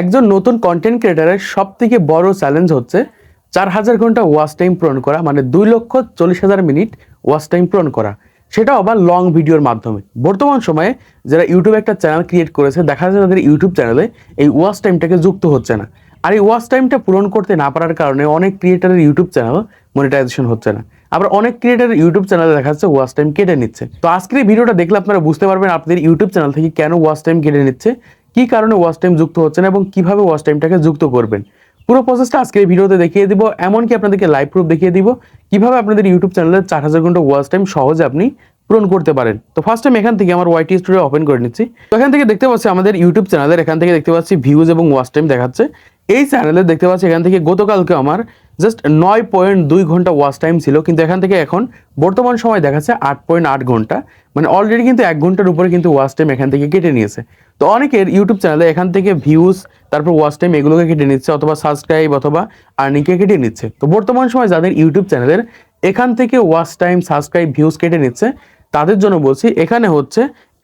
একজন নতুন কন্টেন্ট ক্রিয়েটারের সব থেকে বড় চ্যালেঞ্জ হচ্ছে চার হাজার ঘণ্টা ওয়াচ টাইম পূরণ করা মানে দুই লক্ষ চল্লিশ হাজার মিনিট ওয়াচ টাইম পূরণ করা। সেটাও আবার লং ভিডিওর মাধ্যমে। বর্তমান সময়ে যারা ইউটিউবে একটা চ্যানেল ক্রিয়েট করেছে, দেখা যাচ্ছে তাদের ইউটিউব চ্যানেলে এই ওয়াচ টাইমটাকে যুক্ত হচ্ছে না। আর এই ওয়াচ টাইমটা পূরণ করতে না পারার কারণে অনেক ক্রিয়েটারের ইউটিউব চ্যানেল মনিটাইজেশন হচ্ছে না। আবার অনেক ক্রিয়েটার ইউটিউব চ্যানেলে দেখা যাচ্ছে ওয়াচ টাইম কেটে নিচ্ছে। তো আজকের ভিডিওটা দেখলে আপনারা বুঝতে পারবেন আপনাদের ইউটিউব চ্যানেল থেকে কেন ওয়াচ টাইম কেটে নিচ্ছে। কি কারণে ওয়াচ টাইম যুক্ত হচ্ছে না এবং কীভাবে ওয়াচ টাইমটাকে যুক্ত করবেন? পুরো প্রসেসটা আজকের ভিডিওতে দেখিয়ে দিব, এমনকি আপনাদেরকে লাইভ প্রুফ দেখিয়ে দিব কীভাবে আপনাদের ইউটিউব চ্যানেলের চার হাজার ঘণ্টা ওয়াচ টাইম সহজে আপনি পূরণ করতে পারেন। তো ফার্স্ট টাইম এখান থেকে আমার ওয়াইটি স্টুডিও ওপেন করে নিচ্ছি। তো এখান থেকে দেখতে পাচ্ছি আমাদের ইউটিউব চ্যানেলের এখান থেকে দেখতে পাচ্ছি ভিউজ এবং ওয়াচ টাইম দেখাচ্ছে। এই চ্যানেলে দেখতে পাচ্ছি এখান থেকে গতকালকে আমার জাস্ট নয় পয়েন্ট দুই ঘণ্টা ওয়াচ টাইম ছিল, কিন্তু এখান থেকে এখন বর্তমান সময় দেখাচ্ছে আট পয়েন্ট আট ঘণ্টা। মানে অলরেডি কিন্তু এক ঘণ্টার উপরে কিন্তু ওয়াচ টাইম এখান থেকে কেটে নিয়েছে। তো অনেকের ইউটিউব চ্যানেলে এখান থেকে ভিউজ তারপর ওয়াচ টাইম এগুলোকে কেটে নিচ্ছে, অথবা সাবস্ক্রাইব অথবা আর্নিংকে কেটে নিচ্ছে। তো বর্তমান সময় যাদের ইউটিউব চ্যানেলের এখান থেকে ওয়াচ টাইম সাবস্ক্রাইব ভিউজ কেটে নিচ্ছে, তাদের জন্য বলছি এখানে হচ্ছে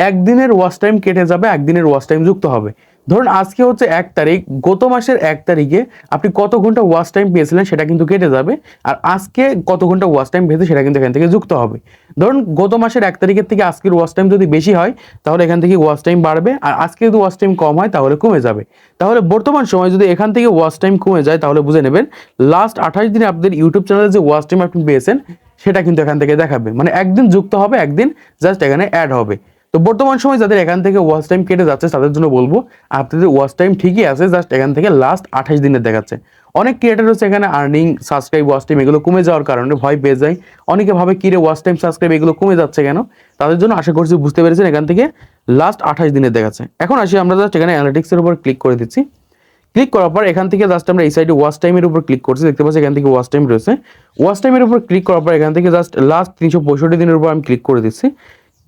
একদিনের ওয়াচ টাইম কেটে যাবে, একদিনের ওয়াচ টাইম যুক্ত হবে। ধরুন আজকে হচ্ছে এক তারিখ, গত মাসের এক তারিখে আপনি কত ঘণ্টা ওয়াচ টাইম পেয়েছিলেন সেটা কিন্তু কেটে যাবে আর আজকে কত ঘণ্টা ওয়াচ টাইম পেয়েছে সেটা কিন্তু এখান থেকে যুক্ত হবে। ধরুন গত মাসের এক তারিখের থেকে আজকের ওয়াচ টাইম যদি বেশি হয়, তাহলে এখান থেকে ওয়াচ টাইম বাড়বে আর আজকে যদি ওয়াচ টাইম কম হয়, তাহলে কমে যাবে। তাহলে বর্তমান সময় যদি এখান থেকে ওয়াচ টাইম কমে যায়, তাহলে বুঝে নেবেন লাস্ট আঠাশ দিনে আপনাদের ইউটিউব চ্যানেলে যে ওয়াচ টাইম আপনি পেয়েছেন, সেটা কিন্তু এখান থেকে দেখাবে। মানে একদিন যুক্ত হবে, একদিন জাস্ট এখানে অ্যাড হবে। তো বর্তমান সময় যাদের এখান থেকে ওয়াচ টাইম কেটে যাচ্ছে, তাদের জন্য বলব, আপনাদের ওয়াচ টাইম ঠিকই আছে জাস্ট এখান থেকে লাস্ট আঠাশ দিনের দেখাচ্ছে। অনেক ক্রিয়েটার হচ্ছে এখানে আর্নিং সাবস্ক্রাইব ওয়াচ টাইম এগুলো কমে যাওয়ার কারণে ভয় পেয়ে যায়। অনেকে ভাবে কিরে ওয়াচ টাইম সাবস্ক্রাইব এগুলো কমে যাচ্ছে কেন? তাদের জন্য আশা করছি বুঝতে পেরেছেন, এখান থেকে লাস্ট আঠাশ দিনের দেখাচ্ছে। এখন আসি, আমরা জাস্ট এখানে অ্যানালিটিক্সের উপর ক্লিক করে দিচ্ছি। ক্লিক করার পর এখান থেকে জাস্ট আমরা এই সাইডে ওয়াচ টাইমের উপর ক্লিক করছি, দেখতে পাচ্ছি এখান থেকে ওয়াচ টাইম রয়েছে। ওয়াচ টাইমের উপর ক্লিক করার পর এখান থেকে জাস্ট লাস্ট তিনশো পঁয়ষট্টি দিনের উপর আমি ক্লিক করে দিচ্ছি।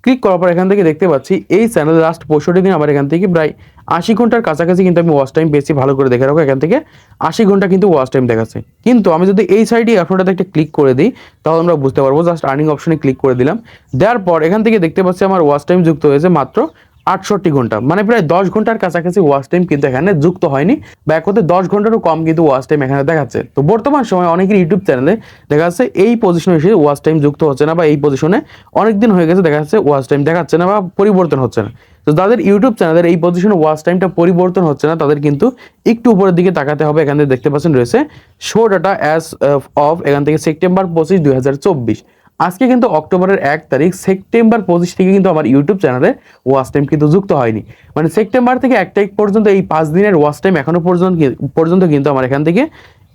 ক্লিক করার পর এখান থেকে দেখতে পাচ্ছি, এই চ্যানেল লাস্ট পঁয়ষট্টি দিন আমার এখান থেকে প্রায় আশি ঘণ্টার কাছাকাছি কিন্তু আমি ওয়াচ টাইম বেশি ভালো করে দেখে রাখো এখান থেকে। আশি ঘণ্টা কিন্তু ওয়াচ টাইম দেখাচ্ছে। কিন্তু আমি যদি এই সাইডে অপশনটাতে একটা ক্লিক করে দিই, তাহলে আমরা বুঝতে পারব জাস্ট আর্নিং অপশনে ক্লিক করে দিলাম। দেওয়ার পর এখান থেকে দেখতে পাচ্ছি আমার ওয়াচ টাইম যুক্ত হয়েছে মাত্র আটষট্টি ঘণ্টা। মানে প্রায় দশ ঘণ্টার কাছাকাছি ওয়াচ টাইম কিন্তু এখানে যুক্ত হয়নি। বা এক দশ ঘন্টারও কম কিন্তু ওয়াচ টাইম এখানে দেখাচ্ছে। তো বর্তমান সময় অনেকের ইউটিউব চ্যানেলে দেখা যাচ্ছে এই পজিশনে এসে ওয়াচ টাইম যুক্ত হচ্ছে না বা এই পজিশনে অনেক দিন হয়ে গেছে দেখা যাচ্ছে ওয়াচ টাইম দেখাচ্ছে না বা পরিবর্তন হচ্ছে না। তো যাদের ইউটিউব চ্যানেলের এই পজিশনে ওয়াচ টাইমটা পরিবর্তন হচ্ছে না, তাদের কিন্তু একটু উপরের দিকে তাকাতে হবে। এখান থেকে দেখতে পাচ্ছেন রয়েছে শো ডাটা অ্যাজ অফ এখান থেকে সেপ্টেম্বর পঁচিশ, দুই আজকে কিন্তু অক্টোবরের এক তারিখ, সেপ্টেম্বর পঁচিশ থেকে কিন্তু আমার ইউটিউব চ্যানেলে ওয়াচ টাইম কিন্তু যুক্ত হয়নি। মানে সেপ্টেম্বর থেকে এক তারিখ পর্যন্ত এই পাঁচ দিনের ওয়াচ টাইম এখনও পর্যন্ত পর্যন্ত কিন্তু আমার এখান থেকে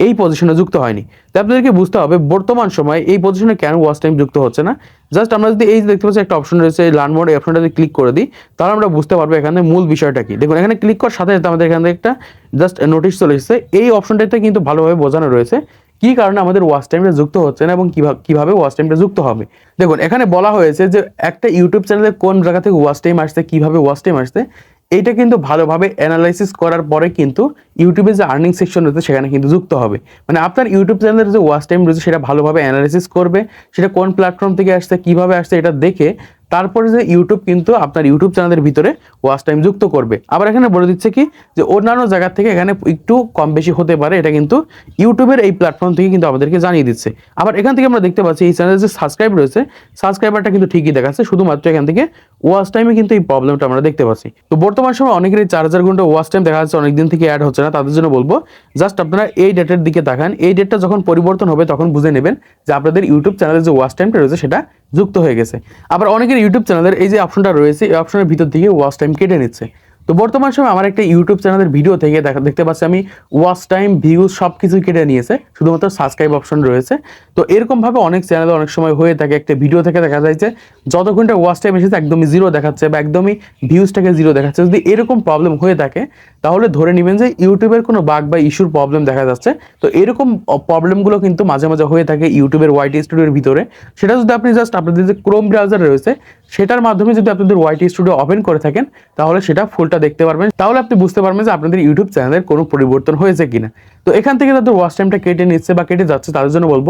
এই পজিশনে যুক্ত হয়নি। তো আপনাদেরকে বুঝতে হবে, বর্তমান সময় এই পজিশনে কেন ওয়াচ টাইম যুক্ত হচ্ছে না? জাস্ট আমরা যদি এই যে দেখতে পাচ্ছি একটা অপশন রয়েছে লার্ন মোড এই অপশনটা যদি ক্লিক করে দিই, তাহলে আমরা বুঝতে পারব এখানে মূল বিষয়টা কি। দেখুন, এখানে ক্লিক করার সাথে সাথে আমাদের এখানে একটা জাস্ট নোটিশ চলে এসেছে। এই অপশনটাতে কিন্তু ভালোভাবে বোঝানো রয়েছে কি কারণে আমাদের ওয়াচ টাইমটা যুক্ত হচ্ছে না এবং কীভাবে ওয়াচ টাইমটা যুক্ত হবে? দেখুন, এখানে বলা হয়েছে যে একটা ইউটিউব চ্যানেলে কোন জায়গা থেকে ওয়াচ টাইম আসছে, কীভাবে ওয়াচ টাইম আসছে, এইটা কিন্তু ভালোভাবে অ্যানালাইসিস করার পরে কিন্তু ইউটিউবে যে আর্নিং সেকশন রয়েছে, সেখানে কিন্তু যুক্ত হবে। মানে আপনার ইউটিউব চ্যানেলের যে ওয়াচ টাইম রয়েছে, সেটা ভালোভাবে অ্যানালাইসিস করবে, সেটা কোন প্ল্যাটফর্ম থেকে আসছে, কীভাবে আসছে, এটা দেখে তারপরে যে ইউটিউব কিন্তু আপনার ইউটিউব চ্যানেলের ভিতরে ওয়াচ টাইম যুক্ত করবে। আবার এখানে বলে দিচ্ছে কি, যে অন্যান্য জায়গা থেকে এখানে একটু কম বেশি হতে পারে, এটা কিন্তু ইউটিউবের এই প্ল্যাটফর্ম থেকে কিন্তু আমাদেরকে জানিয়ে দিচ্ছে। আবার এখান থেকে আমরা দেখতে পাচ্ছি, এই চ্যানেলের যে সাবস্ক্রাইব রয়েছে সাবস্ক্রাইবারটা কিন্তু ঠিকই দেখাচ্ছে, শুধুমাত্র এখান থেকে ওয়াচ টাইমে কিন্তু এই প্রবলেমটা আমরা দেখতে পাচ্ছি। তো বর্তমান সময় অনেকের চার হাজার ঘণ্টা ওয়াচ টাইম দেখা যাচ্ছে, অনেকদিন থেকে অ্যাড হচ্ছে না, তাদের জন্য বলব জাস্ট আপনারা এই ডেটের দিকে তাকান, এই ডেটটা যখন পরিবর্তন হবে, তখন বুঝে নেবেন যে আপনাদের ইউটিউব চ্যানেলের যে ওয়াচ টাইমটা রয়েছে, সেটা যুক্ত হয়ে গেছে। আবার অনেকের ইউটিউব চ্যানেলের এই যে অপশনটা রয়েছে, এই অপশনের ভিতর থেকে ওয়াচ টাইম কেটে নিচ্ছে। তো বর্তমান সময় আমার একটা ইউটিউব চ্যানেলের ভিডিও থেকে দেখা দেখতে পাচ্ছি আমি ওয়াচ টাইম ভিউজ সব কিছু কেটে নিয়েছে, শুধুমাত্র সাবস্ক্রাইব অপশন রয়েছে। তো এরকমভাবে অনেক চ্যানেলে অনেক সময় হয়ে থাকে, একটা ভিডিও থেকে দেখা যায় যে যত ঘণ্টা ওয়াচ টাইম এসেছে, একদমই জিরো দেখাচ্ছে বা একদমই ভিউজটাকে জিরো দেখাচ্ছে। যদি এরকম প্রবলেম হয়ে থাকে, তাহলে ধরে নেবেন যে ইউটিউবের কোনো বাগ বা ইস্যুর প্রবলেম দেখা যাচ্ছে। তো এরকম প্রবলেমগুলো কিন্তু মাঝে মাঝে হয়ে থাকে ইউটিউবের ওয়াইটি স্টুডিওর ভিতরে। সেটা যদি আপনি জাস্ট আপনাদের যে ক্রোম ব্রাউজার রয়েছে, সেটার মাধ্যমে যদি আপনাদের ওয়াইটি স্টুডিও ওপেন করে থাকেন, তাহলে সেটা ফুলটা দেখতে পারবেন, তাহলে আপনি বুঝতে পারবেন যে আপনাদের ইউটিউব চ্যানেলের কোনো পরিবর্তন হয়েছে কিনা। তো এখান থেকে তাদের ওয়াচ টাইমটা কেটে নিচ্ছে বা কেটে যাচ্ছে, তাদের জন্য বলব,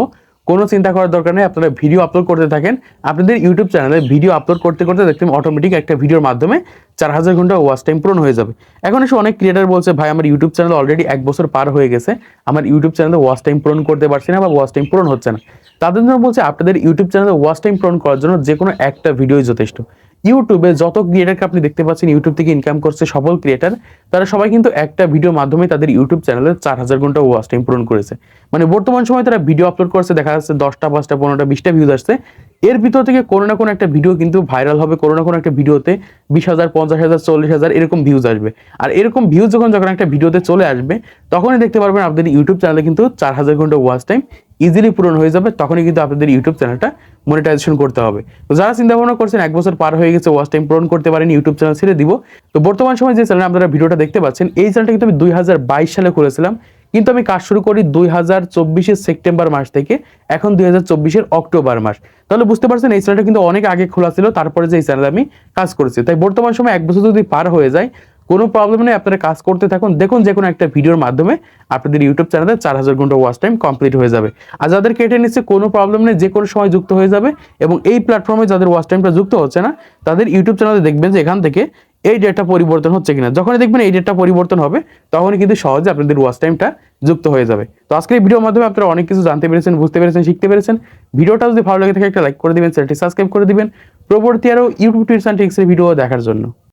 কোনো চিন্তা করার দরকার নেই, আপনারা ভিডিও আপলোড করতে থাকেন। আপনাদের ইউটিউব চ্যানেলে ভিডিও আপলোড করতে করতে দেখবেন অটোমেটিক একটা ভিডিওর মাধ্যমে চার হাজার ঘণ্টা ওয়াচ টাইম পূরণ হয়ে যাবে। এখন এসে অনেক ক্রিয়েটার বলছে, ভাই, আমার ইউটিউব চ্যানেল অলরেডি এক বছর পার হয়ে গেছে। আমার ইউটিউব চ্যানেলে ওয়াচ টাইম পূরণ করতে পারছি না বা ওয়াচ টাইম পূরণ হচ্ছে না। তাদের জন্য বলছে, আপনাদের ইউটিউব চ্যানেলে ওয়াচ টাইম পূরণ করার জন্য যে কোনো একটা ভিডিওই যথেষ্ট। ইউটিউবে যত ক্রিয়েটারকে আপনি দেখতে পাচ্ছেন ইউটিউব থেকে ইনকাম করছে সফল ক্রিয়েটার তারা সবাই কিন্তু একটা ভিডিওর মাধ্যমে তাদের ইউটিউব চ্যানেলে চার হাজার ঘণ্টা ওয়াচ টাইম পূরণ করেছে। মানে বর্তমান সময় তারা ভিডিও আপলোড করছে, দেখা যাচ্ছে দশটা, পাঁচটা, পনেরোটা, বিশটা ভিউজ আসছে। এর ভিতর থেকে কোনো না কোনো একটা ভিডিও কিন্তু ভাইরাল হবে, কোনো না কোনো একটা ভিডিওতে বিশ হাজার, পঞ্চাশ হাজার, চল্লিশ হাজার এরকম ভিউজ আসবে। আর এরকম ভিউজ যখন যখন একটা ভিডিওতে চলে আসবে, তখনই দেখতে পারবেন আপনাদের ইউটিউব চ্যানেলে কিন্তু চার হাজার ঘণ্টা ওয়াচ টাইম ইজিলি পূরণ হয়ে যাবে, তখনই কিন্তু আপনাদের ইউটিউব চ্যানেলটা মনিটাইজেশন করতে হবে। তো যারা চিন্তা ভাবনা করছেন, এক বছর পার হয়ে গেছে ওয়াচ টাইম পূরণ করতে পারেন ইউটিউব চ্যানেল ছেড়ে দিব। তো বর্তমান সময় যে চ্যানেল আপনারা ভিডিওটা দেখতে পাচ্ছেন, এই চ্যানেলটা কিন্তু আমি দুই হাজার বাইশ সালে করেছিলাম। কিন্তু আমি কাজ শুরু করি দুই হাজার চব্বিশের সেপ্টেম্বর মাস থেকে, এখন দুই হাজার চব্বিশের অক্টোবর মাস। তাহলে বুঝতে পারছেন, এই চ্যানেলটা কিন্তু অনেক আগে খোলা ছিল, তারপরে যে এই চ্যানেলে আমি কাজ করেছি। তাই বর্তমান সময় এক বছর যদি পার হয়ে যায় কোনো প্রবলেম নেই, আপনারা কাজ করতে থাকুন। দেখুন যে কোনো একটা ভিডিওর মাধ্যমে আপনাদের ইউটিউব চ্যানেলে চার হাজার ঘণ্টা ওয়াচ টাইম কমপ্লিট হয়ে যাবে। আর যাদের কেটে নিচ্ছে, কোনো প্রবলেম নেই যে কোনো সময় যুক্ত হয়ে যাবে এবং এই প্ল্যাটফর্মে যাদের ওয়াচ টাইমটা যুক্ত হচ্ছে না, তাদের ইউটিউব চ্যানেলে দেখবেন যে এখান থেকে এই ডেটটা পরিবর্তন হচ্ছে কিনা। যখনই দেখবেন এই ডেটটা পরিবর্তন হবে, তখনই কিন্তু সহজে আপনাদের ওয়াচ টাইমটা যুক্ত হয়ে যাবে। তো আজকের এই ভিডিওর মাধ্যমে আপনারা অনেক কিছু জানতে পেরেছেন, বুঝতে পেরেছেন, শিখতে পেরেছেন। ভিডিওটা যদি ভালো লাগে থাকে, একটা লাইক করে দিবেন, চ্যানেলটি সাবস্ক্রাইব করে দিবেন। পরবর্তী আরও ইউটিউব টিপস অ্যান্ড ট্রিক্সের ভিডিও দেখার জন্য।